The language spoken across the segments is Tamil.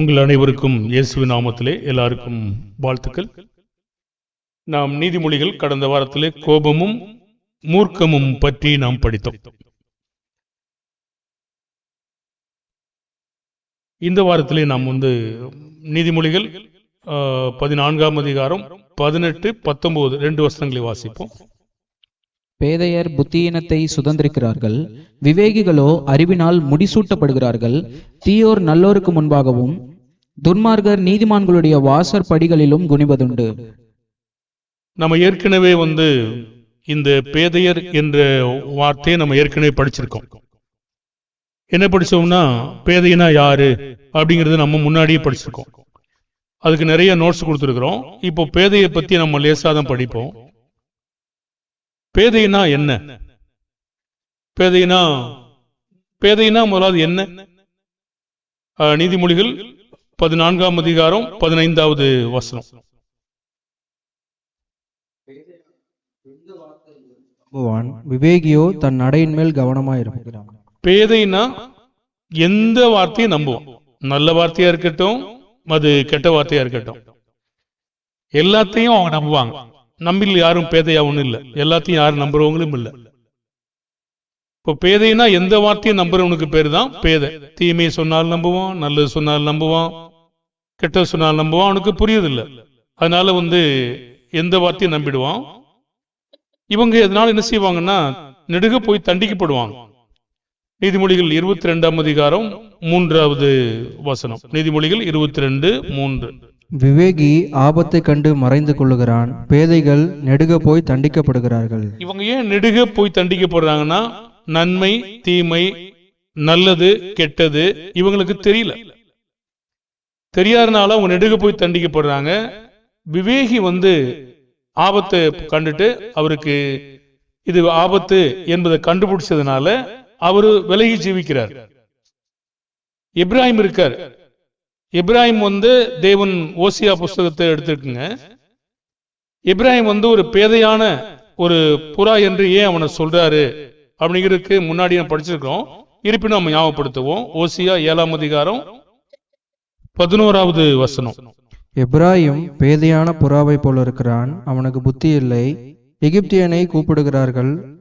உங்கள் அனைவருக்கும் இயேசுவி நாமத்திலே எல்லாருக்கும் வாழ்த்துக்கள். நாம் நீதிமொழிகள் கடந்த வாரத்திலே கோபமும் மூர்க்கமும் பற்றி நாம் படித்தோம். இந்த வாரத்திலே நாம் வந்து நீதிமொழிகள் ஆஹ், பதினான்காம் அதிகாரம் பதினெட்டு பத்தொன்பது ரெண்டு வருஷங்களை வாசிப்போம். பேதையர் புத்தியினத்தை சுதந்திரிக்கிறார்கள் விவேகிகளோ அறிவினால் முடிசூட்டப்படுகிறார்கள் தீயோர் நல்லோருக்கு முன்பாகவும் துன்மார்கர் நீதிமான்களுடைய வாசற் படிகளிலும் குனிவதுண்டு. நம்ம ஏற்கனவே வந்து இந்த பேதையர் என்ற வார்த்தையை நம்ம ஏற்கனவே படிச்சிருக்கோம். என்ன படிச்சோம்னா பேதையினா யாரு அப்படிங்கிறது நம்ம முன்னாடியே படிச்சிருக்கோம். அதுக்கு நிறைய நோட்ஸ் கொடுத்துருக்குறோம். இப்போ பேதையை பத்தி நம்ம லேசாக தான் படிப்போம். பேதைனா என்ன? பேதைனா பேதைனா முதலாவது என்ன? நீதிமொழிகள் பதினான்காம் அதிகாரம் பதினைந்தாவது வசனம். நம்புவான் விவேகியோ தன் நடையின் மேல் கவனமாயிருக்கிறான். பேதைனா எந்த வார்த்தையும் நம்புவோம் நல்ல வார்த்தையா இருக்கட்டும் அது கெட்ட வார்த்தையா இருக்கட்டும். எல்லாத்தையும் அவங்க நம்புவாங்க. நம்பில் யாரும் பேதையா ஒண்ணும் இல்ல. எல்லாத்தையும் யாரும் நம்புறவங்களும் இல்ல. இப்போ பேதைனா எந்த வார்த்தையும் நம்புறவனுக்கு பேர் தான் பேதை. தீமையை சொன்னாலும் நம்புவான் நல்லது சொன்னாலும் நம்புவான் கெட்டது சொன்னாலும் நம்புவான் அவனுக்கு புரியதில்லை அதனால வந்து எந்த வார்த்தையும் நம்பிடுவான். இவங்க இதனால என்ன செய்வாங்கன்னா நெடுக போய் தண்டிக்கப்படுவாங்க. நீதிமொழிகள் இருபத்தி ரெண்டாம் அதிகாரம் மூன்றாவது வசனம். நீதிமொழிகள் இருபத்தி ரெண்டு மூன்று. விவேகி ஆபத்தை கண்டு மறைந்து கொள்ளுகிறான். பேதைகள் நெடுக போய் தண்டிக்கப்படுகிறார்கள். இவங்க ஏன் நெடுக போய் தண்டிக்கப்படுறாங்கன்னா நன்மை தீமை நல்லது கெட்டது இவங்களுக்கு தெரியல. தெரியாதனால அவங்க நெடுக போய் தண்டிக்கப்படுறாங்க. விவேகி வந்து ஆபத்தை கண்டுட்டு அவருக்கு இது ஆபத்து என்பதை கண்டுபிடிச்சதுனால அவரு விலகி ஜீவிக்கிறார். இப்ராஹிம் இருக்கார். இப்ராஹிம் வந்து தேவன் ஓசியா புஸ்தகத்தை எடுத்துருக்குங்க. இப்ராஹிம் வந்து ஒரு பேதையான ஒரு புறா என்று ஏன் அவனை சொல்றாரு? அப்படிங்கிறதுக்கு முன்னாடி நம்ம படிச்சிருக்கோம். இருப்பினும் நம்ம ஞாபகப்படுத்துவோம். ஓசியா ஏழாம் அதிகாரம் பதினோராவது வசனம். எப்ராயிம் பேதையான புறாவை போல இருக்கிறான். அவனுக்கு புத்தி இல்லை. எகிப்தியனை கூப்பிடுகிறார்கள்.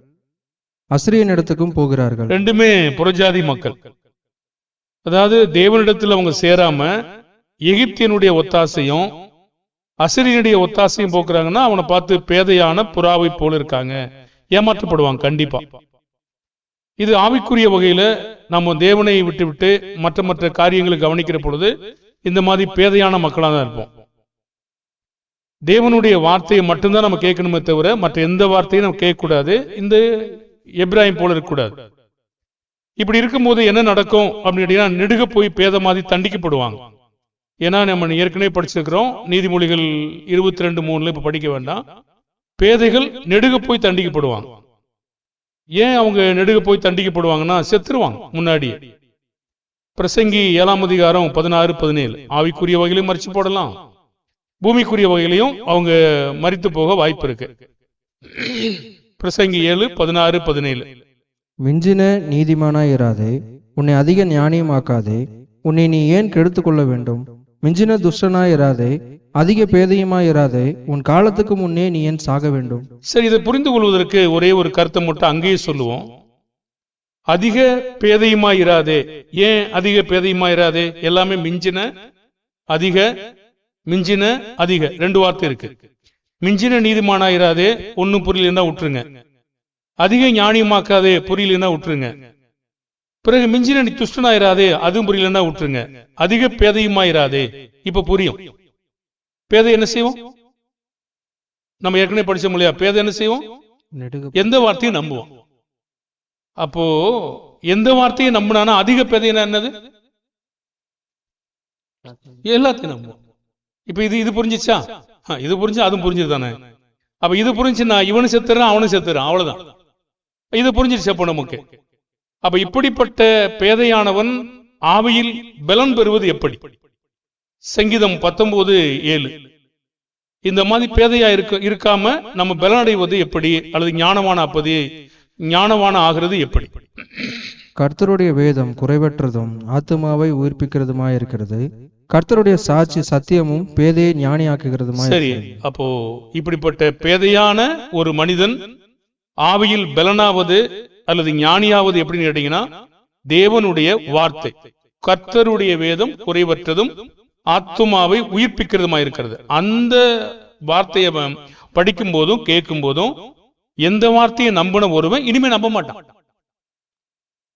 அசிரியனிடத்துக்கும் போகிறார்கள். ரெண்டுமே புறஜாதி மக்கள். அதாவது தேவனிடத்தில் அவங்க சேராம எகிப்தியனுடைய ஒத்தாசையும் அசிரியனுடைய ஒத்தாசையும் போக்குறாங்கன்னா அவனை பார்த்து பேதையான புறாவை போல இருக்காங்க. ஏமாற்றப்படுவாங்க கண்டிப்பா. இது ஆவிக்குரிய வகையில நம்ம தேவனை விட்டு விட்டு மற்ற மற்ற காரியங்களை கவனிக்கிற பொழுது இந்த மாதிரி பேதையான மக்களாக தான் இருப்போம். தேவனுடைய வார்த்தையை மட்டும்தான் நம்ம கேட்கணுமே தவிர மற்ற எந்த வார்த்தையும் நம்ம கேட்கக்கூடாது. இந்த எப்ராஹிம் போல இருக்கக்கூடாது. இப்படி இருக்கும்போது என்ன நடக்கும் அப்படின்னா நெடுக போய் பேத மாதிரி தண்டிக்கப்படுவாங்க. ஏன்னா நம்ம ஏற்கனவே படிச்சிருக்கிறோம் நீதிமொழிகள் இருபத்தி ரெண்டு மூணுல இப்ப படிக்க வேண்டாம். பேதைகள் நெடுக போய் தண்டிக்கப்படுவாங்க. ஏன் அவங்க நெடுக போய் தண்டிக்கப்படுவாங்கன்னா செத்துருவாங்க முன்னாடியே. பிரசங்கி ஏழாம் அதிகாரம் பதினாறு பதினேழு. ஆவிக்குரிய வகையிலையும் மறிச்சு போடலாம். பூமிக்குரிய வகையிலையும் அவங்க மறித்து போக வாய்ப்பு இருக்கு. பிரசங்கி ஏழு பதினாறு பதினேழு. மிஞ்சின நீதிமானாயிராதே உன்னை அதிக ஞானியமாக்காதே உன்னை நீ ஏன் கெடுத்து கொள்ள வேண்டும்? மிஞ்சின துஷ்டனாயிராதே அதிக பேதையுமாயிராதே உன் காலத்துக்கு முன்னே நீ ஏன் சாக வேண்டும்? சரி இதை புரிந்து கொள்வதற்கு ஒரே ஒரு கருத்தை மட்டும் அங்கேயே சொல்லுவோம். அதிக பேதையுமா இராதே ஏன் அதிக பேதையுமாயிராதே? எல்லாமே மிஞ்சின அதிக மிஞ்சின அதிக. ரெண்டு வார்த்தை இருக்கு. மிஞ்சின நீதிமானா இராதே ஒன்னும் புரியலன்னா விட்டுருங்க. அதிக ஞானியமாக்காதே புரியலன்னா விட்டுருங்க. பிறகு மிஞ்சின நீ துஷ்டனா இராதே அதுவும் புரியலன்னா விட்டுருங்க. அதிக பேதையுமா இராதே இப்ப புரியும். பேதை என்ன செய்வோம்? நம்ம ஏற்கனவே படிச்சோம் இல்லையா பேதை என்ன செய்வோம்? எந்த வார்த்தையும் நம்புவோம். அப்போ எந்த வார்த்தையும் நம்பினானா அதிக பேதைனா என்னது? எல்லாத்தையும் நம்புவோம். இப்ப இது இது புரிஞ்சிச்சா? இது புரிஞ்சு அதுவும் புரிஞ்சது தானே. அப்ப இது புரிஞ்சுன்னா இவனும் செத்துறான் அவனும் செத்துறான் அவ்வளவுதான். இது புரிஞ்சிருச்சு அப்போ நமக்கு. அப்ப இப்படிப்பட்ட பேதையானவன் ஆவியில் பலன் பெறுவது எப்படி? சங்கீதம் பத்தொன்பது ஏழு. இந்த மாதிரி பேதையா இருக்க இருக்காம நம்ம பலனடைவது எப்படி? அல்லது ஞானவான அப்பது ஞானவான ஆகிறது எப்படி? கர்த்தருடைய வேதம் குறைவற்றதும் ஆத்துமாவை உயிர்ப்பிக்கிறதுமாய் இருக்கிறது. கர்த்தருடைய சாட்சி சத்தியமும் பேதையை ஞானியாக்குகிறதுமாய் சரி அப்போ இப்படிப்பட்ட பேதையான ஒரு மனிதன் ஆவியில் பலனாவது அல்லது ஞானியாவது எப்படின்னு கேட்டீங்கன்னா தேவனுடைய வார்த்தை. கர்த்தருடைய வேதம் குறைவற்றதும் ஆத்துமாவை உயிர்ப்பிக்கிறதுமா இருக்கிறது. அந்த வார்த்தையை படிக்கும் போதும் கேட்கும் போதும் எந்த வார்த்தையை நம்பின ஒருவன் இனிமே நம்ப மாட்டான்.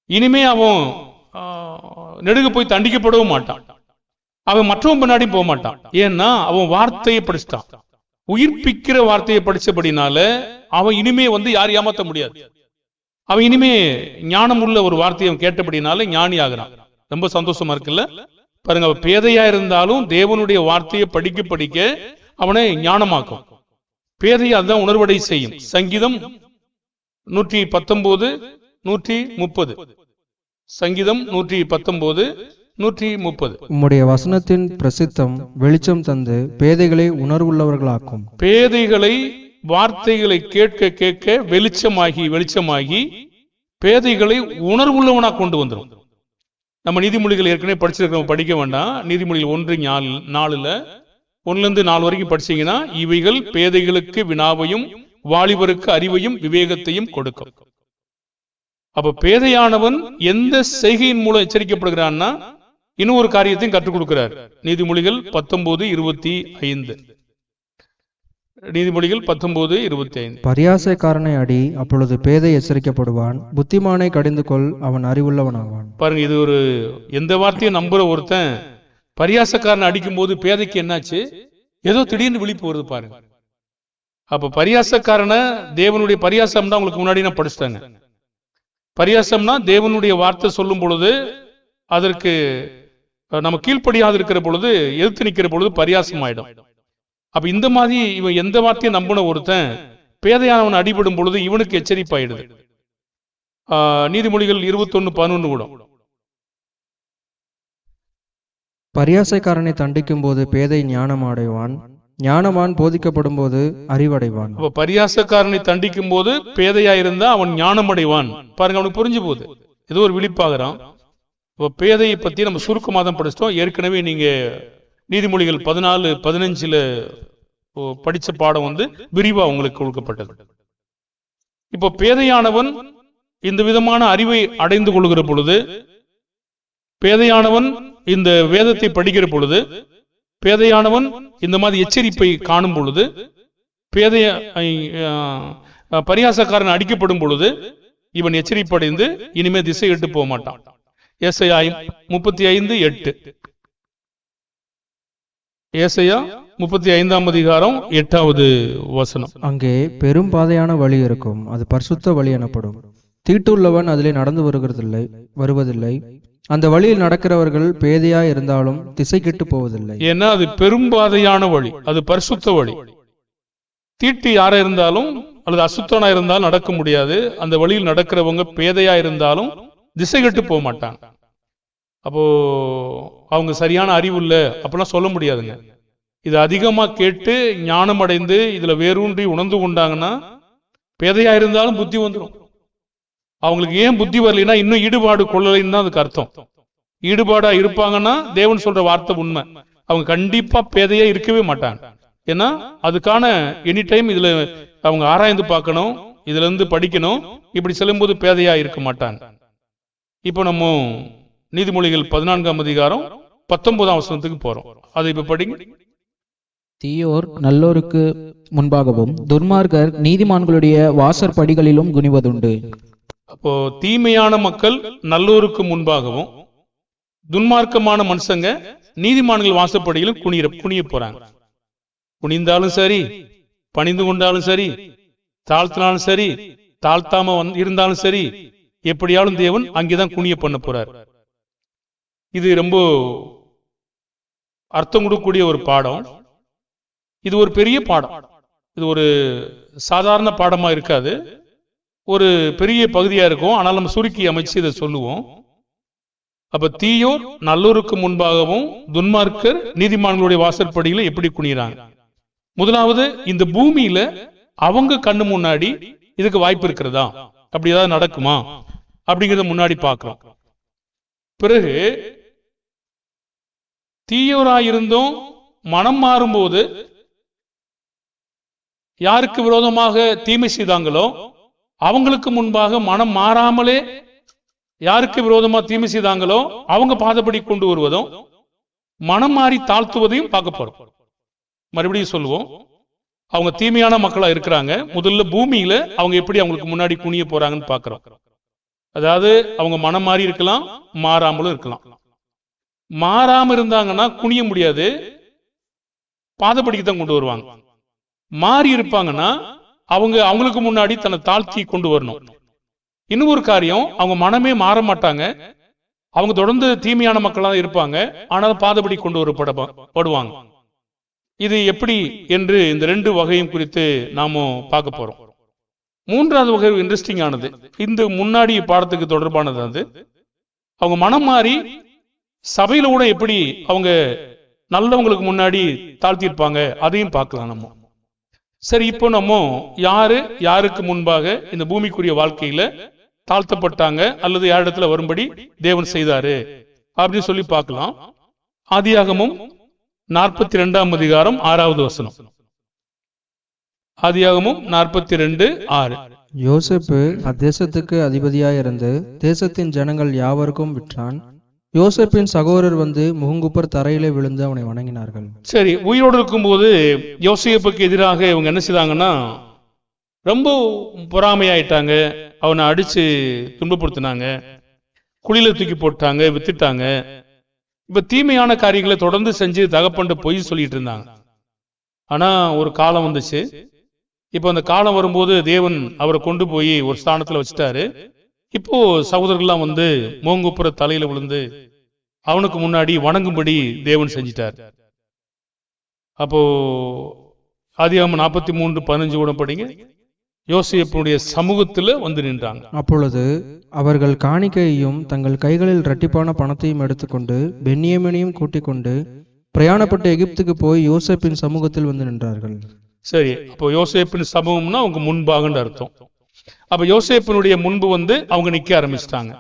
இனிமே அவன் நெடுக போய் தண்டிக்கப்படவும் மாட்டான். அவன் மற்றவன் பின்னாடி போக மாட்டான். ஏன்னா அவன் வார்த்தையை படிச்சிட்டான். உயிர்ப்பிக்கிற வார்த்தையை படிச்சபடினால அவன் இனிமே வந்து யார் ஏமாத்த முடியாது. அவன் இனிமே ஞானம் உள்ள ஒரு வார்த்தையை அவன் கேட்டபடினால ஞானி ஆகிறான் ரொம்ப சந்தோஷமா இருக்குல்ல? பாருங்க அவன் பேதையா இருந்தாலும் தேவனுடைய வார்த்தையை படிக்க படிக்க அவனை ஞானமாக்கும். பேதையை அதான் உணர்வடை செய்யும். சங்கீதம் நூற்றி பத்தொன்பது நூற்றி முப்பது. சங்கீதம் நூற்றி பத்தொன்பது நூற்றி முப்பது. உம்முடைய வசனத்தின் பிரசித்தம் வெளிச்சம் தந்து பேதைகளை உணர்வுள்ளவர்களாக்கும். பேதைகளை வார்த்தைகளை கேட்க கேட்க வெளிச்சமாகி வெளிச்சமாகி பேதைகளை உணர்வுள்ளவனா கொண்டு வந்துரும். நம்ம நீதிமொழிகள் ஏற்கனவே படிச்சிருக்கிறோம். படிக்க வேண்டாம். நீதிமொழிகள் ஒன்று நாலு நாலுல ஒண்ணுல இருந்து நாலு வரைக்கும் படிச்சீங்கன்னா இவைகள் பேதைகளுக்கு வினாவையும் வாலிபருக்கு அறிவையும் விவேகத்தையும் கொடுக்கும். அப்ப பேதையானவன் எந்த செய்கையின் மூலம் எச்சரிக்கப்படுகிறான்னா இன்னும் ஒரு காரியத்தையும் கற்றுக் கொடுக்கிறார். நீதிமொழிகள் பத்தொன்பது இருபத்தி ஐந்து. நீதிமொழிகள் பத்தொன்பது இருபத்தி ஐந்து பரியாசைக்காரனை அடி அப்பொழுது பேதை எச்சரிக்கப்படுவான். புத்திமானை கடிந்து கொள் அவன் அறிவுள்ளவனாவான். பாருங்க இது ஒரு எந்த வார்த்தையும் நம்புற ஒருத்தன் பரியாசக்காரனை அடிக்கும் போது பேதைக்கு என்னாச்சு? ஏதோ திடீர்னு விழிப்பு வருது பாருங்க. அப்ப பரியாசக்காரனை தேவனுடைய பரியாசம்னா உங்களுக்கு முன்னாடி நான் படிச்சுட்டாங்க. பரியாசம்னா தேவனுடைய வார்த்தை சொல்லும் பொழுது அதற்கு நம்ம கீழ்ப்படியாது இருக்கிற பொழுது எதிர்த்து நிக்கிற பொழுது பரியாசம் ஆயிடும் அப்ப இந்த மாதிரி இவன் எந்த வார்த்தையை நம்பின ஒருத்தன் பேதையானவன் அடிபடும் பொழுது இவனுக்கு எச்சரிப்பாயிடுது. நீதிமொழிகள் இருபத்தொன்னு பதினொன்னு கூட. பரியாசைக்காரனை தண்டிக்கும் போது பேதை ஞானம் அடைவான் ஞானவான் போதிக்கப்படும் போது அறிவடைவான். அப்ப பரியாசக்காரனை தண்டிக்கும் போது பேதையா இருந்தா அவன் ஞானம் அடைவான் பாருங்க அவனுக்கு புரிஞ்சு போகுது. ஏதோ ஒரு விழிப்பாகிறான். இப்ப பேதையை பத்தி நம்ம சுருக்கமா தான் படிச்சிட்டோம். ஏற்கனவே நீங்க நீதிமொழிகள் பதினாலு பதினஞ்சில் படித்த படிச்ச பாடம் வந்து விரிவா உங்களுக்கு கொடுக்கப்பட்டது. இப்போ பேதையானவன் இந்த விதமான அறிவை அடைந்து கொள்கிற பொழுது பேதையானவன் இந்த வேதத்தை படிக்கிற பொழுது பேதையானவன் இந்த மாதிரி எச்சரிப்பை காணும் பொழுது பேதைய பரியாசக்காரன் அடிக்கப்படும் பொழுது இவன் எச்சரிப்படைந்து இனிமே திசை எட்டு போக மாட்டான். எஸ்ஐ முப்பத்தி ஐந்து எட்டு. ஏசையா முப்பத்தி ஐந்தாம் அதிகாரம் எட்டாவது வசனம். அங்கே பெரும் பாதையான வழி இருக்கும். அது பரிசுத்த வழி எனப்படும். தீட்டுள்ளவன் அதிலே நடந்து வருகிறதில்லை வருவதில்லை. அந்த வழியில் நடக்கிறவர்கள் பேதையா இருந்தாலும் திசை கெட்டு போவதில்லை. ஏன்னா அது பெரும்பாதையான வழி அது பரிசுத்த வழி. தீட்டு யாரா இருந்தாலும் அல்லது அசுத்தனா இருந்தாலும் நடக்க முடியாது. அந்த வழியில் நடக்கிறவங்க பேதையா இருந்தாலும் திசை கெட்டு போக மாட்டாங்க அப்போ அவங்க சரியான அறிவு இல்ல அப்படிலாம் சொல்ல முடியாதுங்க. இது அதிகமா கேட்டு ஞானம் அடைந்து இதுல வேரூன்றி உணர்ந்து கொண்டாங்கன்னா பேதையா இருந்தாலும் புத்தி வந்துடும் அவங்களுக்கு ஏன் புத்தி வரலைன்னா இன்னும் ஈடுபாடு கொள்ளலைன்னு தான் அதுக்கு அர்த்தம். ஈடுபாடா இருப்பாங்கன்னா தேவன் சொல்ற வார்த்தை உண்மை. அவங்க கண்டிப்பா பேதையா இருக்கவே மாட்டாங்க. ஏன்னா அதுக்கான எனி டைம் இதுல அவங்க ஆராய்ந்து பார்க்கணும் இதுல இருந்து படிக்கணும் இப்படி செல்லும்போது பேதையாக இருக்க மாட்டாங்க. இப்போ நம்ம நீதிமொழிகள் பதினான்காம் அதிகாரம் பத்தொன்பதாம் வசனத்துக்கு போறோம். அதை இப்போ படிங்க. தீயோர் நல்லோருக்கு முன்பாகவும் துர்மார்கர் நீதிமான்களுடைய வாசற்படிகளிலும் குனிவதுண்டு. அப்போ தீமையான மக்கள் நல்லோருக்கு முன்பாகவும் துன்மார்க்கமான மனுஷங்க நீதிமான்கள் வாசப்படியிலும் குனிய குனிய போறாங்க. குனிந்தாலும் சரி பணிந்து கொண்டாலும் சரி தாழ்த்தினாலும் சரி தாழ்த்தாம இருந்தாலும் சரி எப்படியாலும் தேவன் அங்கேதான் குனிய பண்ண போறார். இது ரொம்ப அர்த்தம் கொடுக்கக்கூடிய ஒரு பாடம். இது ஒரு பெரிய பாடம். இது ஒரு சாதாரண பாடமா இருக்காது. ஒரு பெரிய பகுதியா இருக்கும். ஆனால் நம்ம சுருக்கி அமைச்சு இதை சொல்லுவோம். அப்ப தீயோர் நல்லோருக்கு முன்பாகவும் துன்மார்க்கர் நீதிமான்களுடைய வாசற்படியில எப்படி குனிறாங்க முதலாவது இந்த பூமியில அவங்க கண்ணு முன்னாடி இதுக்கு வாய்ப்பு இருக்கிறதா? அப்படி ஏதாவது நடக்குமா? அப்படிங்கறத முன்னாடி பார்க்கலாம் பிறகு தீயோராயிருந்தும் மனம் மாறும்போது யாருக்கு விரோதமாக தீமை செய்தாங்களோ அவங்களுக்கு முன்பாக மனம் மாறாமலே யாருக்கு விரோதமா தீமை செய்தாங்களோ அவங்க பாதப்படி கொண்டு வருவதும் மனம் மாறி தாழ்த்துவதையும் பார்க்க போறோம் மறுபடியும் சொல்லுவோம். அவங்க தீமையான மக்களா இருக்கிறாங்க. முதல்ல பூமியில அவங்க எப்படி அவங்களுக்கு முன்னாடி குனிய போறாங்கன்னு பாக்குறோம் அதாவது அவங்க மனம் மாறி இருக்கலாம் மாறாமலும் இருக்கலாம். மாறாம இருந்தாங்கன்னா குனிய முடியாது. பாதப்படிக்கு தான் கொண்டு வருவாங்க. மாறி இருப்பாங்கன்னா அவங்க அவங்களுக்கு முன்னாடி தன்னை தாழ்த்தி கொண்டு வரணும். இன்னும் ஒரு காரியம் அவங்க மனமே மாற மாட்டாங்க. அவங்க தொடர்ந்து தீமையான மக்களா தான் இருப்பாங்க. ஆனால் பாதபடி கொண்டு வரப்பட படுவாங்க. இது எப்படி என்று இந்த ரெண்டு வகையும் குறித்து நாம பார்க்க போறோம். மூன்றாவது வகை இன்ட்ரெஸ்டிங் ஆனது இந்த முன்னாடி பாடத்துக்கு தொடர்பானது அது அவங்க மனம் மாறி சபையில கூட எப்படி அவங்க நல்லவங்களுக்கு முன்னாடி தாழ்த்தியிருப்பாங்க அதையும் பார்க்கலாம் நம்ம. சரி இப்போ நம்ம யாரு யாருக்கு முன்பாக இந்த பூமிக்குரிய வாழ்க்கையில தாழ்த்தப்பட்டாங்க அல்லது யாரிடத்துல வரும்படி தேவன் செய்தாரு? அப்படின்னு சொல்லி பார்க்கலாம். ஆதியாகமும் நாற்பத்தி ரெண்டாம் அதிகாரம் ஆறாவது வசனம். ஆதியாகமும் நாற்பத்தி ரெண்டு ஆறு. யோசிப்பு அத்தேசத்துக்கு அதிபதியாயிருந்து தேசத்தின் ஜனங்கள் யாவருக்கும் விற்றான். யோசப்பின் சகோதரர் வந்து முகங்குப்பர் தரையிலே விழுந்து அவனை வணங்கினார்கள். சரி உயிரோடு இருக்கும்போது யோசிப்புக்கு எதிராக இவங்க என்ன செய்தாங்கன்னா ரொம்ப பொறாமையாயிட்டாங்க. அவனை அடிச்சு துன்பப்படுத்தினாங்க குழியில தூக்கி போட்டாங்க வித்துட்டாங்க. இப்ப தீமையான காரியங்களை தொடர்ந்து செஞ்சு தகப்பண்டு பொய் சொல்லிட்டு இருந்தாங்க. ஆனா ஒரு காலம் வந்துச்சு. இப்போ அந்த காலம் வரும்போது தேவன் அவரை கொண்டு போய் ஒரு ஸ்தானத்துல வச்சுட்டாரு. இப்போ சகோதரர்கள்லாம் வந்து மோங்குப்புற தலையில விழுந்து அவனுக்கு முன்னாடி வணங்கும்படி தேவன் செஞ்சிட்டார். அப்போ ஆதியாகமம் நாற்பத்தி மூன்று பதினஞ்சு கூட படிங்க. யோசேப்பினுடைய சமூகத்துல வந்து நின்றாங்க. அப்பொழுது அவர்கள் காணிக்கையையும் தங்கள் கைகளில் இரட்டிப்பான பணத்தையும் எடுத்துக்கொண்டு பென்னியமனையும் கூட்டிக் கொண்டு பிரயாணப்பட்டு எகிப்துக்கு போய் யோசேப்பின் சமூகத்தில் வந்து நின்றார்கள். சரி அப்போ யோசேப்பின் சமூகம்னா அவங்க முன்பாகன்னு அர்த்தம். அப்ப யோசேப்பினுடைய முன்பு வந்து அவங்க நிக்க ஆரம்பிச்சிட்டாங்க.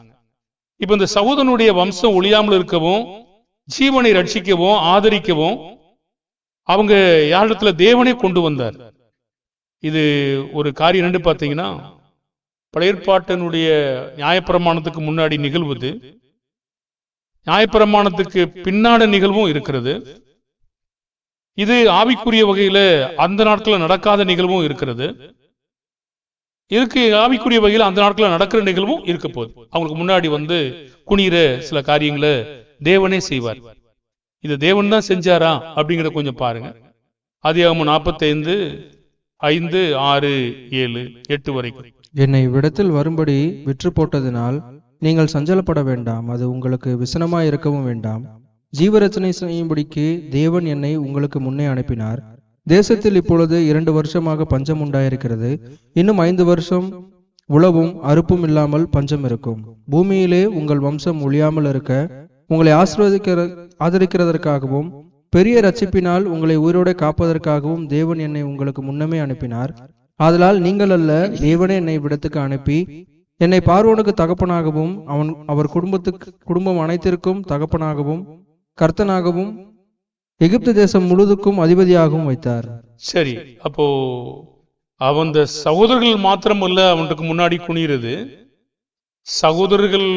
இப்ப இந்த சகோதரனுடைய வம்சம் ஒழியாமல் இருக்கவும் ஜீவனை ரட்சிக்கவும் ஆதரிக்கவும் அவங்க யாரிடத்துல தேவனை கொண்டு வந்தார்? இது ஒரு காரியம் என்னன்னு பார்த்தீங்கன்னா பழையற்பாட்டனுடைய நியாயப்பிரமாணத்துக்கு முன்னாடி நிகழ்வுது நியாயப்பிரமாணத்துக்கு பின்னாடி நிகழ்வும் இருக்கிறது. இது ஆவிக்குரிய வகையில அந்த நாட்களில் நடக்காத நிகழ்வும் இருக்கிறது. இதுக்கு ஆவிக்குரிய வகையில் அந்த நாட்களில் நடக்கிற நிகழ்வும் இருக்க போகுது. அவங்களுக்கு முன்னாடி வந்து குனிற சில காரியங்களை தேவனே செய்வார். இது தேவன் தான் செஞ்சாரா அப்படிங்கறத கொஞ்சம் பாருங்க. ஆதியாகமம் நாற்பத்தைந்து ஐந்து ஆறு ஏழு எட்டு வரைக்கும். என்னை இவ்விடத்தில் வரும்படி விற்று போட்டதினால் நீங்கள் சஞ்சலப்பட வேண்டாம். அது உங்களுக்கு விசனமாய் இருக்கவும் வேண்டாம். ஜீவரச்சனை செய்யும்படிக்கு தேவன் என்னை உங்களுக்கு முன்னே அனுப்பினார். தேசத்தில் இப்பொழுது இரண்டு வருஷமாக பஞ்சம் உண்டாயிருக்கிறது. இன்னும் ஐந்து வருஷம் உழவும் அறுப்பும் இல்லாமல் பஞ்சம் இருக்கும். பூமியிலே உங்கள் வம்சம் ஒழியாமல் இருக்க உங்களை ஆசிர்வதிக்கிற ஆதரிக்கிறதற்காகவும் பெரிய ரட்சிப்பினால் உங்களை உயிரோட காப்பதற்காகவும் தேவன் என்னை உங்களுக்கு முன்னமே அனுப்பினார். ஆதலால் நீங்கள் அல்ல தேவனே என்னை விடத்துக்கு அனுப்பி என்னை பார்வோனுக்கு தகப்பனாகவும் அவன் அவர் குடும்பத்துக்கு குடும்பம் அனைத்திற்கும் தகப்பனாகவும் கர்த்தனாகவும் எகிப்து தேசம் முழுதுக்கும் அதிபதியாகவும் வைத்தார். சரி அப்போ அவன் சகோதரர்கள் சகோதரர்கள் மாத்திரமல்ல அவனுக்கு முன்னாடி குனிறது சகோதரர்கள்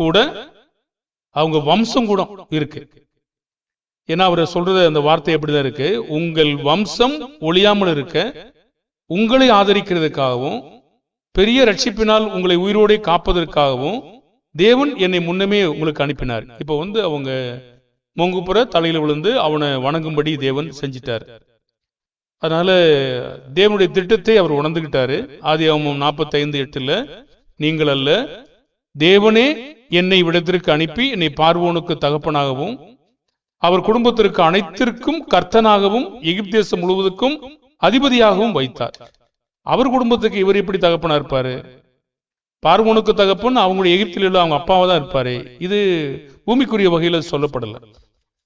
கூட அவங்க வம்சம் கூட இருக்கு. ஏன்னா அவர் சொல்றது அந்த வார்த்தை எப்படிதான் இருக்கு. உங்கள் வம்சம் ஒழியாமல் இருக்க உங்களை ஆதரிக்கிறதுக்காகவும் பெரிய ரட்சிப்பினால் உங்களை உயிரோடே காப்பதற்காகவும் தேவன் என்னை முன்னமே உங்களுக்கு அனுப்பினார். இப்போ வந்து அவங்க மொங்குப்புற தலையில விழுந்து அவனை வணங்கும்படி தேவன் செஞ்சிட்டார். அதனால தேவனுடைய திட்டத்தை அவர் உணர்ந்துகிட்டாரு. ஆதி அவமம் நாற்பத்தி ஐந்து எட்டுல நீங்கள் அல்ல தேவனே என்னை விடத்திற்கு அனுப்பி என்னை பார்வோனுக்கு தகப்பனாகவும் அவர் குடும்பத்திற்கு அனைத்திற்கும் கர்த்தனாகவும் எகிப்து தேசம் முழுவதுக்கும் அதிபதியாகவும் வைத்தார். அவர் குடும்பத்துக்கு இவர் எப்படி தகப்பனா இருப்பாரு? பார்வோனுக்கு தகப்பன் அவங்களுடைய எகிப்தில் உள்ள அவங்க அப்பாவை தான் இருப்பாரு. இது பூமிக்குரிய வகையில சொல்லப்படல.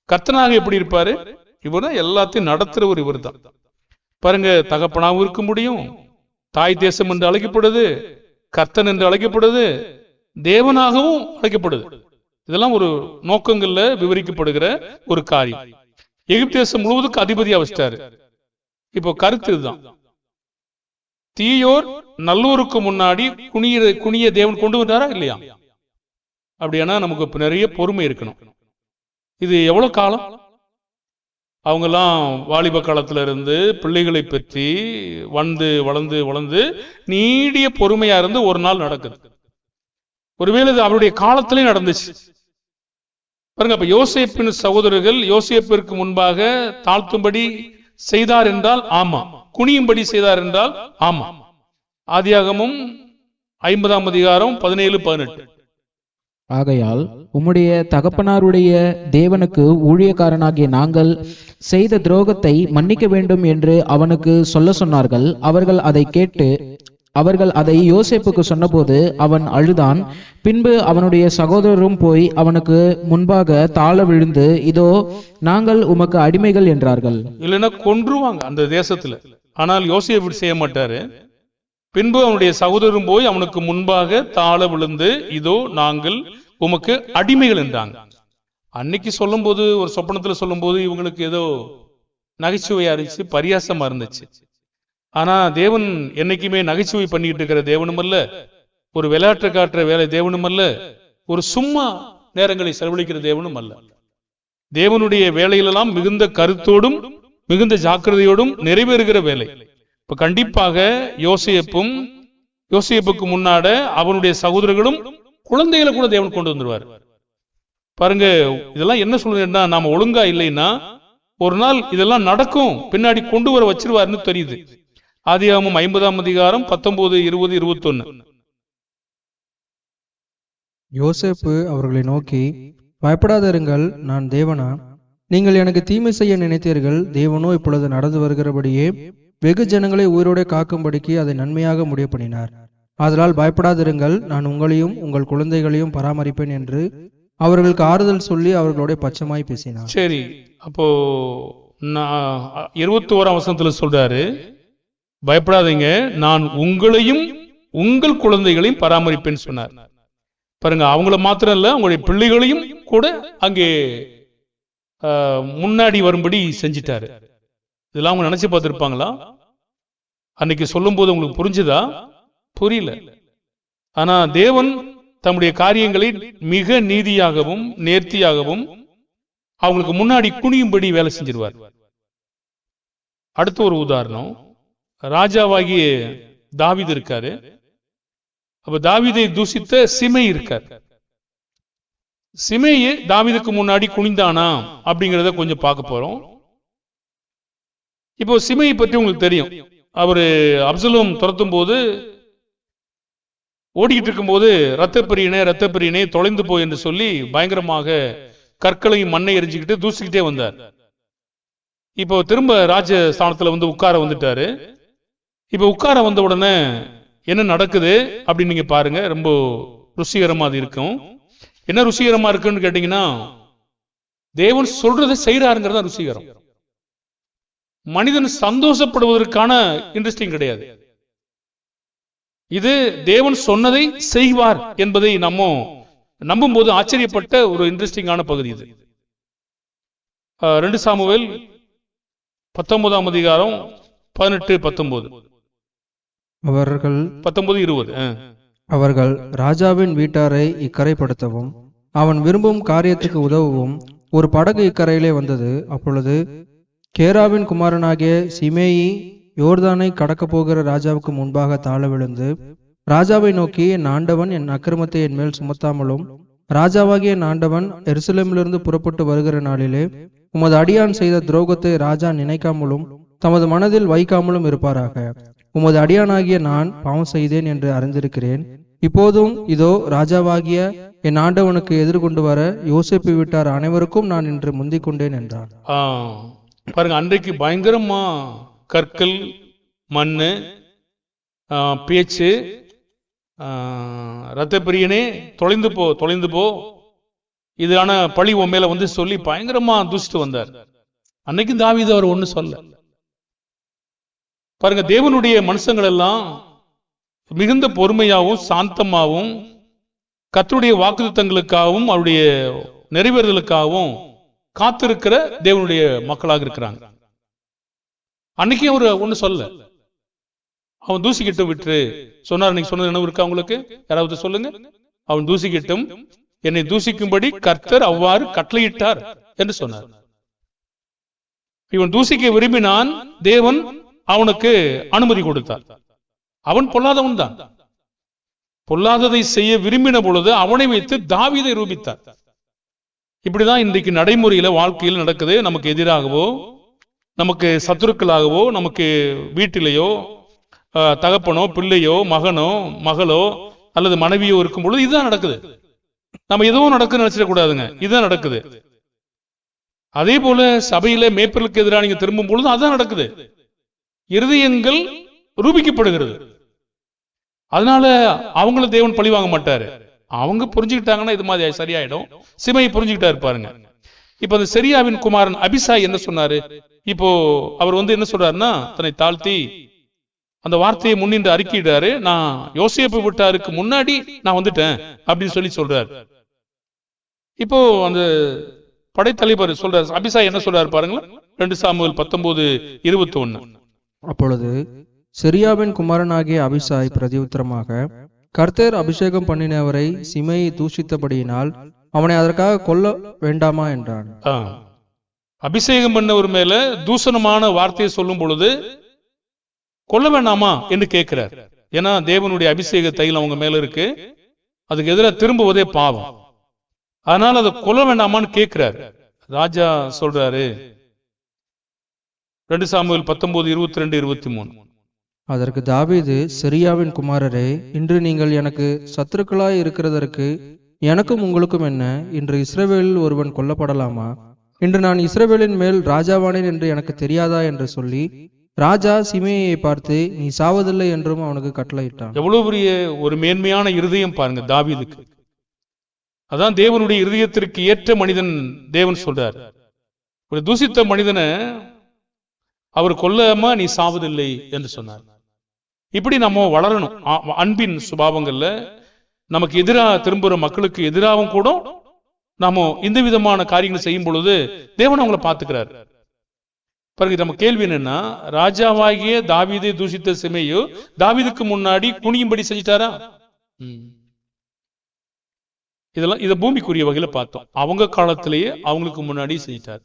கர்த்தனாக எப்படி இருப்பாரு? இவர் தான் எல்லாத்தையும் நடத்துறவர் இவர் தான் பாருங்க தகப்பனாவும் இருக்க முடியும். தாய் தேசம் என்று அழைக்கப்படுது கர்த்தன் என்று அழைக்கப்படுது தேவனாகவும் அழைக்கப்படுது. இதெல்லாம் ஒரு நோக்கங்கள்ல விவரிக்கப்படுகிற ஒரு காரியம். எகிப்து தேசம் முழுவதுக்கு அதிபதியா வச்சிட்டாரு. இப்போ கருத்து இதுதான். தீயோர் நல்லோருக்கு முன்னாடி குனிய குனிய தேவன் கொண்டு வந்தாரா இல்லையா? அப்படின்னா நமக்கு நிறைய பொறுமை இருக்கணும். இது எவ்வளவு காலம்? அவங்கெல்லாம் வாலிப காலத்துல இருந்து பிள்ளைகளை பற்றி வந்து வளர்ந்து வளர்ந்து நீடிய பொறுமையா இருந்து ஒரு நாள் நடக்குது. ஒருவேளை இது அவருடைய காலத்திலே நடந்துச்சு. பாருங்க அப்ப யோசேப்பின் சகோதரர்கள் யோசேப்பிற்கு முன்பாக தாழ்த்தும்படி செய்தார் என்றால் ஆமா. குனியும்படி செய்தார் என்றால் ஆமா. ஆதியாகமும் ஐம்பதாம் அதிகாரம் பதினேழு பதினெட்டு. ஆகையால் உம்முடைய தகப்பனாருடைய தேவனுக்கு ஊழியக்காரனாகிய நாங்கள் செய்த துரோகத்தை மன்னிக்க வேண்டும் என்று அவனுக்கு சொல்ல சொன்னார்கள். அவர்கள் அதை கேட்டு அவர்கள் அதை யோசேப்புக்கு சொன்னபோது அவன் அழுதான். பின்பு அவனுடைய சகோதரரும் போய் அவனுக்கு முன்பாக தாழ விழுந்து இதோ நாங்கள் உமக்கு அடிமைகள் என்றார்கள். இல்லைன்னா கொன்றுவாங்க அந்த தேசத்துல. ஆனால் யோசேப்பு செய்ய மாட்டாரு. பின்பு அவனுடைய சகோதரரும் போய் அவனுக்கு முன்பாக தாழ விழுந்து இதோ நாங்கள் உமக்கு அடிமைகள் என்றாங்க அன்னைக்கு சொல்லும்போது ஒரு சொப்பனத்துல சொல்லும்போது இவங்களுக்கு ஏதோ நகைச்சுவையா இருந்துச்சு பரியாசமா இருந்துச்சு. ஆனா தேவன் என்னைக்குமே நகைச்சுவை பண்ணிட்டு இருக்கிற தேவனும் அல்ல ஒரு விளையாட்டு காட்டுற வேலை தேவனும் அல்ல ஒரு சும்மா நேரங்களை செலவழிக்கிற தேவனும் அல்ல. தேவனுடைய வேலையிலெல்லாம் மிகுந்த கருத்தோடும் மிகுந்த ஜாக்கிரதையோடும் நிறைவேறுகிற வேலை. இப்ப கண்டிப்பாக யோசியப்பும் யோசியப்புக்கு முன்னாட அவனுடைய சகோதரர்களும் குழந்தைகளை கூட தேவன் கொண்டு வந்துடுவார் பாருங்க இதெல்லாம் என்ன சொல்றதுன்னா நாம ஒழுங்கா இல்லைன்னா ஒரு நாள் இதெல்லாம் நடக்கும் பின்னாடி கொண்டு வர வச்சிருவாருன்னு தெரியுது. ஆதியாமம் ஐம்பதாம் அதிகாரம் பத்தொன்பது இருபது இருபத்தொன்னு. யோசேப்பு அவர்களை நோக்கி பயப்படாதிருங்கள் நான் தேவனா? நீங்கள் எனக்கு தீமை செய்ய நினைத்தீர்கள் தேவனோ இப்பொழுது நடந்து வருகிறபடியே வெகு ஜனங்களை உயிரோட காக்கும்படிக்கு அதை நன்மையாக முடிவு பண்ணினார். ஆதலால் பயப்படாதிருங்கள் நான் உங்களையும் உங்கள் குழந்தைகளையும் பராமரிப்பேன் என்று அவர்களுக்கு ஆறுதல் சொல்லி அவர்களுடைய பச்சமாய் பேசினார். சரி அப்போ நான் இருபத்தி ஓராம் வசனத்துல சொல்றாரு பயப்படாதீங்க நான் உங்களையும் உங்கள் குழந்தைகளையும் பராமரிப்பேன்னு சொன்னார். பாருங்க அவங்கள மாத்திரம் இல்ல அவங்களுடைய பிள்ளைகளையும் கூட அங்கே ஆஹ், முன்னாடி வரும்படி செஞ்சிட்டாரு. இதெல்லாம் அவங்க நினைச்சு பார்த்துருப்பாங்களா? அன்னைக்கு சொல்லும் போது உங்களுக்கு புரிஞ்சுதா? புரியல. ஆனா தேவன் தம்முடைய காரியங்களை மிக நீதியாகவும் நேர்த்தியாகவும் அவங்களுக்கு முன்னாடி குனியும்படி வேலை செஞ்சிருவார். அடுத்த ஒரு உதாரணம். ராஜாவாகிய தாவீது இருக்காரு. அப்ப தாவிதை தூசித்த சிமை இருக்கார். சிமையே தாவிதுக்கு முன்னாடி குனிந்தானா அப்படிங்கிறத கொஞ்சம் பார்க்க போறோம். இப்போ சிமையை பற்றி உங்களுக்கு தெரியும். அவரு அப்சலோம் துரத்தும் போது ஓடிக்கிட்டு இருக்கும்போது ரத்தப்பிரியனே ரத்தப்பிரியனே தொலைந்து போய் என்று சொல்லி பயங்கரமாக கற்களையும் மண்ணை எரிஞ்சுக்கிட்டு தூசிக்கிட்டே வந்தார். இப்போ திரும்ப ராஜஸ்தானத்துல வந்து உட்கார வந்துட்டாரு. இப்போ உட்கார வந்த உடனே என்ன நடக்குது? அப்படின்னு நீங்க பாருங்க ரொம்ப ருசிகரமா அது இருக்கும். என்ன ருசிகரமா இருக்குன்னு கேட்டீங்கன்னா தேவன் சொல்றதை செய்யறாருங்கிறது ருசிகரம். மனிதன் சந்தோஷப்படுவதற்கான இன்ட்ரெஸ்டிங் கிடையாது. இது தேவன் சொன்னதை செய்வார் என்பதை நம்ம நம்பும் போது ஆச்சரியப்பட்ட ஒரு இன்ட்ரெஸ்டிங்கான பகுதி இது. ரெண்டு சாமுவேல் பத்தொன்பதாம் அதிகாரம் பதினெட்டு பத்தொன்பது. அவர்கள் பத்தொன்பது இருபது. அவர்கள் ராஜாவின் வீட்டாரை இக்கரைப்படுத்தவும் அவன் விரும்பும் காரியத்துக்கு உதவவும் ஒரு படகு இக்கரையிலே வந்தது. அப்பொழுது கேராவின் குமாரனாகிய சிமேயி யோர்தானை கடக்கப் போகிற ராஜாவுக்கு முன்பாக தாழ விழுந்து ராஜாவை நோக்கி என் ஆண்டவன் என் அக்கிரமத்தை என் மேல் சுமத்தாமலும் ராஜாவாகிய என் ஆண்டவன் எருசலேமிலிருந்து புறப்பட்டு வருகிற நாளிலே உமது அடியான் செய்த துரோகத்தை ராஜா நினைக்காமலும் தமது மனதில் வைக்காமலும் இருப்பாராக. உமது அடியானாகிய நான் பாவம் செய்தேன் என்று அறிந்திருக்கிறேன். இப்போதும் இதோ ராஜாவாகிய என் ஆண்டவனுக்கு எதிர்கொண்டு வர யோசிப்பு விட்டார் அனைவருக்கும் நான் இன்று முந்திக் கொண்டேன் என்றான். பாருங்க அன்றைக்கு பயங்கரமா கற்கள் மண்ணு பேச்சு ஆ, ரத்தப்பிரியனே தொலைந்து போ தொலைந்து போ. இதான பழி உன் மேல வந்து சொல்லி பயங்கரமா தூசிட்டு வந்தார். அன்னைக்கு தாவீது அவர் ஒண்ணு சொல்ல. பாருங்க தேவனுடைய மனுஷங்கள் எல்லாம் மிகுந்த பொறுமையாகவும் சாந்தமாவும் கத்தருடைய வாக்குத்தங்களுக்காகவும் அவருடைய நிறைவேறுதலுக்காகவும் காத்திருக்கிற தேவனுடைய மக்களாக இருக்கிறாங்க. அன்னைக்கே ஒரு ஒண்ணு சொல்ல. அவன் தூசிக்கிட்டும் விட்டு சொன்னார் நீங்க சொன்னது நினைவு இருக்கா உங்களுக்கு? யாராவது சொல்லுங்க. அவன் தூசிக்கிட்டும் என்னை தூசிக்கும்படி கர்த்தர் அவ்வாறு கட்டளையிட்டார் என்று சொன்னார். இவன் தூசிக்க விரும்பினான் தேவன் அவனுக்கு அனுமதி கொடுத்தார். அவன் பொல்லாதவன் தான். பொல்லாததை செய்ய விரும்பின பொழுது அவனை வைத்து தாவிதை ரூபித்தார். இப்படிதான் இன்றைக்கு நடைமுறையில வாழ்க்கையில் நடக்குது. நமக்கு எதிராகவோ நமக்கு சத்துருக்களாகவோ நமக்கு வீட்டிலேயோ தகப்பனோ பிள்ளையோ மகனோ மகளோ அல்லது மனைவியோ இருக்கும் பொழுது இதுதான் நடக்குது. நம்ம எதுவும் நடக்குதுன்னு நினைச்சிடக்கூடாதுங்க இதுதான் நடக்குது. அதே போல சபையில மேய்ப்பர்களுக்கு எதிராக நீங்க திரும்பும் பொழுது அதான் நடக்குது. இருதயங்கள் ரூபிக்கப்படுகிறது. அதனால அவங்கள தேவன் பழி வாங்க மாட்டாரு. அவங்க புரிஞ்சுக்கிட்டாங்கன்னா இது மாதிரி சரியாயிடும். சிமையை புரிஞ்சுக்கிட்டா இருப்பாருங்க இப்ப அந்த செரியாவின் குமாரன் அபிசாய் என்ன சொன்னாரு? இப்போ அவர் வந்து என்ன சொல்றாருன்னா தன்னை தாழ்த்தி அந்த வார்த்தையை முன்னின்று அறிக்கையிடாரு நான் யோசேப்பு விட்டாருக்கு முன்னாடி நான் வந்துட்டேன் அப்படின்னு சொல்லி சொல்றாரு. இப்போ அந்த படைத்தலைவர் சொல்றாரு. அபிசாய் என்ன சொல்றாரு பாருங்களேன். ரெண்டு சாமுவேல் பத்தொன்பது இருபத்தி ஒண்ணு அப்பொழுது செரியாவின் குமாரனாகிய அபிசாய் பிரதியுத்தரமாக கர்த்தர் அபிஷேகம் பண்ணினவரை சிமையை தூஷித்தபடியினால் அவனை அதற்காக கொல்ல வேண்டாமா? என்றான். அபிஷேகம் பண்ணவர் மேல தூசணமான வார்த்தையை சொல்லும் பொழுது கொல்ல வேண்டாமா? என்று கேட்கிறார். ஏன்னா தேவனுடைய அபிஷேக தைலம் அவங்க மேல இருக்கு. அதுக்கு எதிராக திரும்புவதே பாவம். அதனால அதை கொல்ல வேண்டாமான்னு கேட்கிறார். ராஜா சொல்றாரு ரெண்டு சாமுவேல் பத்தொன்பது இருபத்தி ரெண்டு இருபத்தி மூணு அதற்கு தாவீது சிரியாவின் குமாரரே இன்று நீங்கள் எனக்கு சத்துருக்களாய் இருக்கிறதற்கு எனக்கும் உங்களுக்கும் என்ன? இன்று இஸ்ரேவேலில் ஒருவன் கொல்லப்படலாமா? இன்று நான் இஸ்ரவேலின் மேல் ராஜாவானேன் என்று எனக்கு தெரியாதா என்று சொல்லி ராஜா சிமையை பார்த்து நீ சாவதில்லை என்றும் அவனுக்கு கட்டளையிட்டான். எவ்வளவு பெரிய ஒரு மேன்மையான இருதயம் பாருங்க தாவீதுக்கு. அதான் தேவனுடைய இருதயத்திற்கு ஏற்ற மனிதன் தேவன் சொல்றார். ஒரு தூசித்த மனிதனை அவர் கொல்லாம நீ சாவதில்லை என்று சொன்னார். இப்படி நம்ம வளரணும். அன்பின் சுபாவங்கள்ல நமக்கு எதிராக திரும்புற மக்களுக்கு எதிராகவும் கூட நாம இந்த விதமான காரியங்களை செய்யும் பொழுது தேவன் அவங்கள பார்த்துக்கிறார். பிறகு நம்ம கேள்வி என்னன்னா ராஜாவாகிய தாவிதை தூஷித்த சிமையோ தாவிதுக்கு முன்னாடி குனியும்படி செஞ்சிட்டாரா? இதெல்லாம் இதை பூமிக்குரிய வகையில பார்த்தோம். அவங்க காலத்திலேயே அவங்களுக்கு முன்னாடி செஞ்சிட்டார்.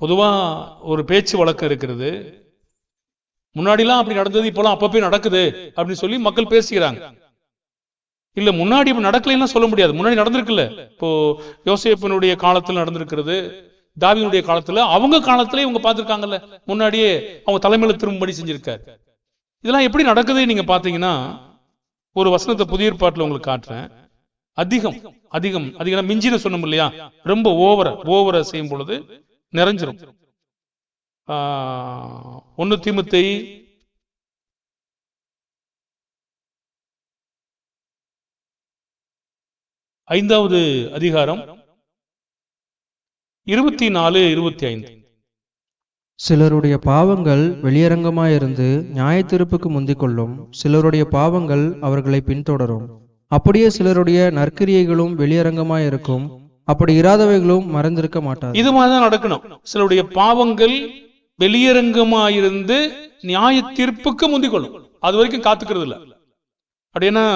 பொதுவா ஒரு பேச்சு வழக்கம் இருக்கிறது. முன்னாடிலாம் அப்படி நடந்தது இப்பெல்லாம் அப்பப்பே நடக்குது அப்படின்னு சொல்லி மக்கள் பேசிக்கிறாங்க. இல்ல முன்னாடி இப்ப நடக்கலைன்னா சொல்ல முடியாது. முன்னாடி நடந்திருக்குல்ல. இப்போ யோசேப்பனுடைய காலத்துல நடந்திருக்கிறது தாவீதுடைய காலத்துல அவங்க காலத்திலே இவங்க பார்த்திருக்காங்கல்ல. முன்னாடியே அவங்க தலைமையில திரும்படி செஞ்சிருக்காரு. இதெல்லாம் எப்படி நடக்குது நீங்க பாத்தீங்கன்னா ஒரு வசனத்தை புதிய ஏற்பாட்டுல உங்களுக்கு காட்டுறேன். அதிகம் அதிகம் அதிகம் மிஞ்சின சொன்னோம் இல்லையா? ரொம்ப ஓவர ஓவர செய்யும் பொழுது நிறைஞ்சிரும். ஆஹ், ஒண்ணு தீமத்தை ஐந்தாவது அதிகாரம் இருபத்தி நாலு இருபத்தி ஐந்து சிலருடைய பாவங்கள் வெளியரங்கமாயிருந்து நியாயத்தீர்ப்புக்கு முந்திக் கொள்ளும் சிலருடைய பாவங்கள் அவர்களை பின்தொடரும். அப்படியே சிலருடைய நற்கிரியைகளும் வெளியரங்கமாயிருக்கும் அப்படி இராதவைகளும் மறந்திருக்க மாட்டாது இது மாதிரிதான் நடக்கணும். சிலருடைய பாவங்கள் வெளியரங்கமாயிருந்து நியாய தீர்ப்புக்கு முந்திக் கொள்ளும் அது வரைக்கும் காத்துக்கிறது இல்ல அப்படின்னா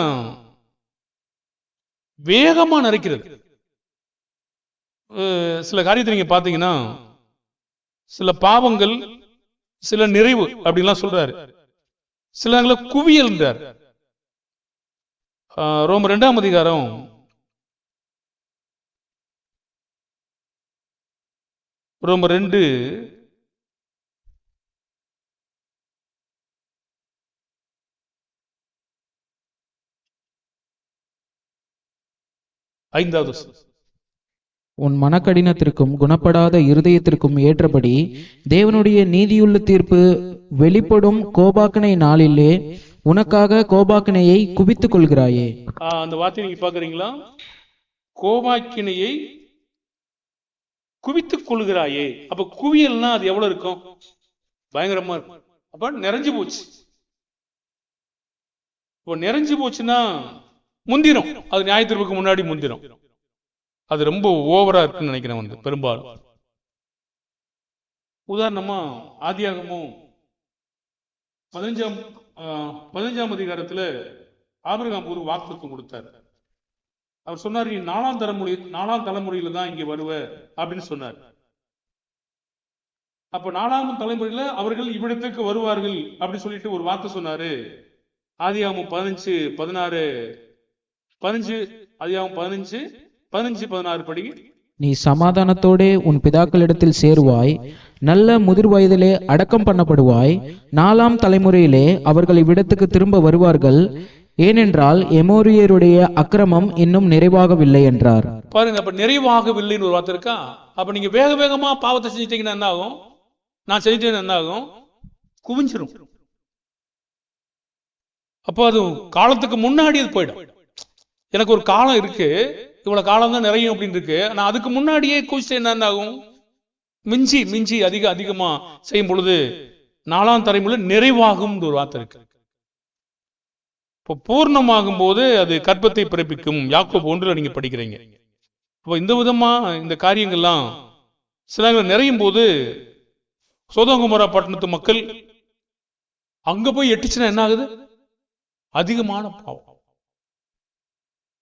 வேகமா நிறைக்கிறது. சில காரியத்தை நீங்க பாத்தீங்கன்னா சில பாவங்கள் சில நிறைவு அப்படின்லாம் சொல்றாரு. சில குவியல்ன்றார் ஆஹ் ரெண்டாம் அதிகாரம் ரோம ரெண்டு ஐந்தாவது. உன் மனக்கடினத்திற்கும் குணப்படாத இருதயத்திற்கும் ஏற்றபடி தேவனுடைய நீதியுள்ள தீர்ப்பு வெளிப்படும் கோபாக்கனை நாளிலே உனக்காக கோபாக்கனையை குவித்துக் கொள்கிறாயே. அந்த வார்த்தையை நீங்க பாக்குறீங்களா கோபாக்கினையை குவித்துக் கொள்கிறாயே. அப்ப குவியல்னா அது எவ்வளவு இருக்கும்? பயங்கரமா இருக்கும். அப்ப நிறைஞ்சு போச்சு. இப்போ நிறைஞ்சு போச்சுன்னா முந்திரும் அது நியாயத்திற்கு முன்னாடி முந்திரும் அது ரொம்ப ஓவரா இருக்குன்னு நினைக்கிறேன் வந்து பெரும்பாலும். உதாரணமா ஆதியாகமும் பதினஞ்சாம் ஆஹ், பதினஞ்சாம் அதிகாரத்துல ஆபிரகாம் ஒரு வாக்குத்தம் கொடுத்தார். அவர் சொன்னார் நீ நாலாம் தலைமுறை நாலாம் தலைமுறையில தான் இங்க வருவ அப்படின்னு சொன்னார். அப்ப நாலாம் தலைமுறையில அவர்கள் இவ்விடத்துக்கு வருவார்கள் அப்படின்னு சொல்லிட்டு ஒரு வாக்கு சொன்னாரு. ஆதியாகமம் பதினஞ்சு பதினாறு பதினஞ்சு ஆதியாகமம் பதினஞ்சு பதினஞ்சு பதினாறு படி. நீ சமாதானத்தோடே உன் பிதாக்களிடத்தில் சேருவாய் நல்ல முதிர் வயதிலே அடக்கம் பண்ணப்படுவாய் நாலாம் தலைமுறையிலே அவர்கள் இவ்விடத்துக்கு திரும்ப வருவார்கள். ஏனென்றால் எமோரியருடைய அக்கிரமம் இன்னும் நிறைவாகவில்லை என்றார். பாருங்க அப்ப நிறைவாகவில்லைன்னு ஒரு வார்த்தை இருக்கா? அப்ப நீங்க வேக வேகமா பாவத்தை செஞ்சிட்டீங்கன்னா என்ன ஆகும் நான் செஞ்சிட்டேன்னு என்ன ஆகும் குவிஞ்சிரும். அப்போ அது காலத்துக்கு முன்னாடி அது போயிடும். எனக்கு ஒரு காலம் இருக்கு. இவ்வளவு காலம் தான் நிறையும் அப்படின்னு இருக்கு. ஆனா அதுக்கு முன்னாடியே குவிச்சிட்டு என்ன ஆகும் மிஞ்சி மிஞ்சி அதிக அதிகமா செய்யும் பொழுது நாலாம் தலைமுறை நிறைவாகும் ஒரு வார்த்தை இருக்கு. இப்போ பூர்ணமாகும் போது அது கற்பத்தை பிறப்பிக்கும். யாக்கோ ஒன்றுல நீங்க படிக்கிறீங்க. அப்போ இந்த விதமா இந்த காரியங்கள்லாம் சில நிறையும் போது சோதங்குமரா பட்டணத்து மக்கள் அங்க போய் எட்டுச்சுன்னா என்ன ஆகுது? அதிகமான பாவம்.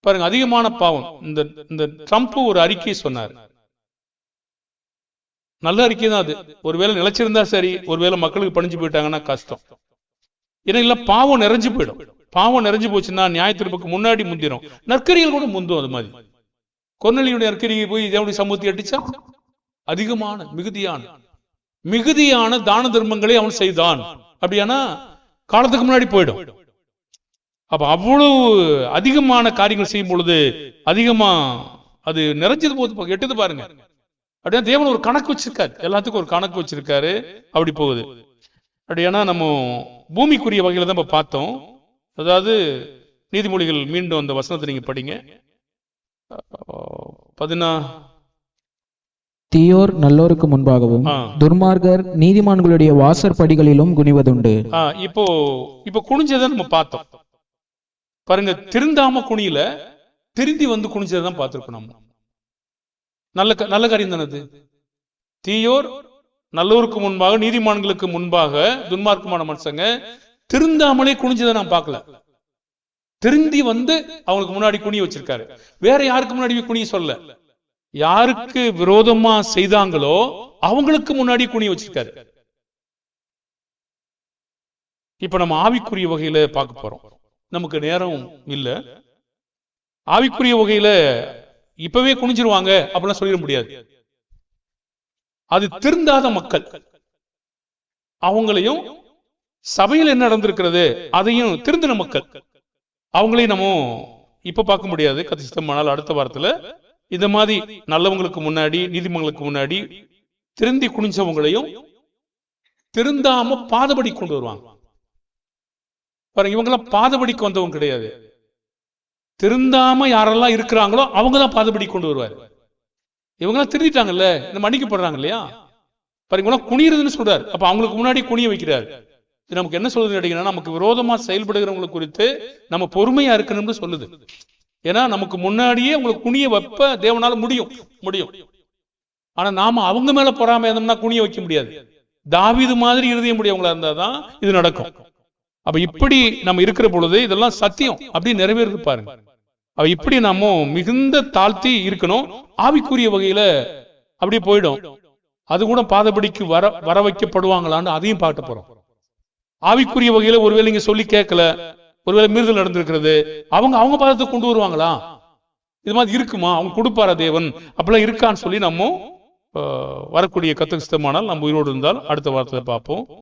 பாருங்க அதிகமான பாவம். இந்த இந்த ட்ரம்ப் ஒரு அறிக்கை சொன்னார். நல்ல அறிக்கை தான் அது. ஒருவேளை நிலைச்சிருந்தா சரி ஒருவேளை மக்களுக்கு பணிஞ்சு போயிட்டாங்கன்னா கஷ்டம். ஏன்னா இல்ல பாவம் நிறைஞ்சு போயிடும். பாவம் நிறைஞ்சு போச்சுன்னா நியாயத்திற்புக்கு முன்னாடி முந்திரும். நற்கரிகள் கூட முந்தும் அது மாதிரி. கொர்நலியுடைய நற்கரியை போய் தேவனுடைய சமூகத்தை அடிச்சா அதிகமான மிகுதியான. மிகுதியான தான தர்மங்களை அவன் செய்தான். அப்படியானா காலத்துக்கு முன்னாடி போயிடும். அப்ப அவ்வளவு அதிகமான காரியங்கள் செய்யும் பொழுது அதிகமா அது நிறைஞ்சது போது எட்டுது பாருங்க. அப்படியே தேவன் ஒரு கணக்கு வச்சிருக்காரு. எல்லாத்துக்கும் ஒரு கணக்கு வச்சிருக்காரு. அப்படி போகுது. அப்படியானா நம்ம பூமிக்குரிய வகையில தான் இப்ப பார்த்தோம். அதாவது நீதிமொழிகள் மீண்டும் அந்த வசனத்தை நீங்க படிங்க. பதினா தீயோர் நல்லோருக்கு முன்பாகவும். துர்மார்கர் நீதிமான்களுடைய வாசற்படிகளிலும் குனிவதுண்டு. இப்போ இப்போ குனிஞ்சதை நம்ம பார்த்தோம். பாருங்க திருந்தாம குனியில திருந்தி வந்து குனிஞ்சதை தான் நம்ம. நல்ல நல்ல காரியம் தானே தீயோர் நல்லோருக்கு முன்பாக நீதிமான்களுக்கு முன்பாக துன்மார்க்கமான மனுஷங்க திருந்தாமலே குனிஞ்சதை நான் பார்க்கல. திருந்தி வந்து அவங்களுக்கு முன்னாடி குனிய வச்சிருக்காரு. வேற யாருக்கு முன்னாடி குனிய சொல்ல யாருக்கு விரோதமா செய்தாங்களோ அவங்களுக்கு முன்னாடி குனிய வச்சிருக்காரு. இப்ப நம்ம ஆவிக்குரிய வகையில பார்க்க போறோம். நமக்கு நேரம் இல்லை. ஆவிக்குரிய வகையில இப்பவே குனிஞ்சிருவாங்க அப்படிலாம் சொல்லிட முடியாது. அது திருந்தாத மக்கள். அவங்களையும் சபையில் என்ன நடந்திருக்கிறது அதையும் திருந்தின மக்கள். அவங்களையும் நம்ம இப்ப பார்க்க முடியாது. கத்திசித்தமானால் அடுத்த வாரத்துல இந்த மாதிரி நல்லவங்களுக்கு முன்னாடி நீதிமன்றங்களுக்கு முன்னாடி திருந்தி குனிஞ்சவங்களையும் திருந்தாம பாதபடி கொண்டு வருவாங்க. பாருங்க இவங்கெல்லாம் பாதபடிக்கு வந்தவங்க கிடையாது. திருந்தாம யாரெல்லாம் இருக்கிறாங்களோ அவங்க தான் பாதபடி கொண்டு வருவாரு. இவங்கெல்லாம் திருந்திட்டாங்கல்ல இந்த மன்னிக்கப்படுறாங்க இல்லையா பாருங்க இவங்கெல்லாம் குனியுறதுன்னு சொல்றாரு. அப்ப அவங்களுக்கு முன்னாடி குனிய வைக்கிறாரு. இது நமக்கு என்ன சொல்லுது கேட்டீங்கன்னா நமக்கு விரோதமா செயல்படுகிறவங்களை குறித்து நம்ம பொறுமையா இருக்கணும்னு சொல்லுது. ஏன்னா நமக்கு முன்னாடியே உங்களுக்கு குனிய வைப்ப தேவனால முடியும். முடியும். ஆனா நாம அவங்க மேல பொறாம இருந்தோம்னா குனிய வைக்க முடியாது. தாவிது மாதிரி இருதய முடியவங்களா இருந்தாதான் இது நடக்கும். அப்ப இப்படி நம்ம இருக்கிற பொழுது இதெல்லாம் சத்தியம் அப்படி நிறைவேறுது பாருங்க. அவ இப்படி நம்ம மிகுந்த தாழ்த்தி இருக்கணும். ஆவிக்குரிய வகையில அப்படியே போயிடும். அது கூட பாதபடிக்கு வர வர வைக்கப்படுவாங்களான்னு அதையும் பார்க்க போறோம். ஆவிக்குரிய வகையில ஒருவேளை நீங்க சொல்லி கேட்கல ஒருவேளை மீறுதல் நடந்திருக்கிறது அவங்க அவங்க பாதத்தை கொண்டு வருவாங்களா? இது மாதிரி இருக்குமா? அவங்க கொடுப்பாரா தேவன்? அப்படிலாம் இருக்கான்னு சொல்லி நம்ம வரக்கூடிய கத்தகிஸ்தமானால் நம்ம உயிரோடு இருந்தால் அடுத்த வாரத்துல பார்ப்போம்.